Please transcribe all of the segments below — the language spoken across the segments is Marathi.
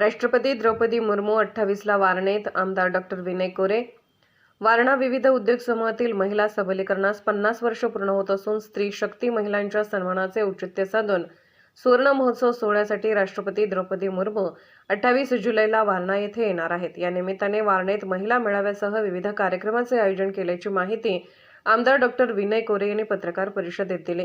राष्ट्रपती द्रौपदी मुर्मू अठ्ठावीसला वारणेत आमदार डॉक्टर विनय कोरे. वारणा विविध उद्योग समूहातील महिला सबलीकरणास पन्नास वर्ष पूर्ण होत असून स्त्री शक्ती महिलांच्या सन्मानाचे औचित्य साधून सुवर्ण महोत्सव सोहळ्यासाठी राष्ट्रपती द्रौपदी मुर्मू अठ्ठावीस जुलैला वारणा येथे येणार आहेत. या निमित्ताने वारणेत महिला मेळाव्यासह विविध कार्यक्रमाचे आयोजन केल्याची माहिती आमदार डॉक्टर विनय कोरे यांनी पत्रकार परिषदेत दिली.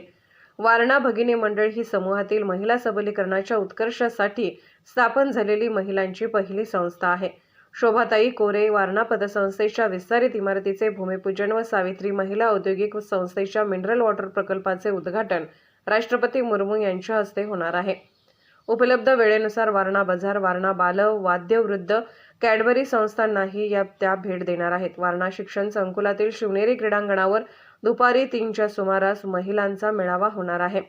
वारणा भगिनी मंडळ ही समूहातील महिला सबलीकरणाच्या उत्कर्षासाठी स्थापन झालेली महिलांची पहिली संस्था आहे. शोभाताई कोरे वारणा पतसंस्थेच्या विस्तारित इमारतीचे भूमिपूजन व सावित्री महिला औद्योगिक संस्थेच्या मिनरल वॉटर प्रकल्पाचे उद्घाटन राष्ट्रपती मुर्मू यांच्या हस्ते होणार आहे. उपलब्ध वेळेनुसार वारणा बाजार वारणा बाल वाद्यवृद्ध कॅडबरी संस्थांनाही या त्या भेट देणार आहेत. वारणा शिक्षण संकुलातील शिवनेरी क्रीडांगणावर दुपारी तीनच्या सुमारास महिलांचा मेळावा होणार आहे.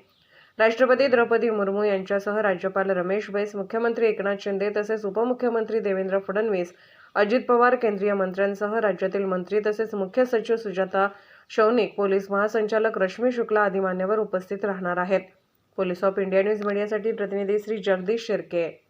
राष्ट्रपती द्रौपदी मुर्मू यांच्यासह राज्यपाल रमेश बैस मुख्यमंत्री एकनाथ शिंदे तसेच उपमुख्यमंत्री देवेंद्र फडणवीस अजित पवार केंद्रीय मंत्र्यांसह राज्यातील मंत्री तसेच मुख्य सचिव सुजाता शौनिक पोलीस महासंचालक रश्मी शुक्ला आदी मान्यवर उपस्थित राहणार आहेत. पोलीस ऑफ इंडिया न्यूज मीडियासाठी प्रतिनिधी श्री जगदीश शिर्के.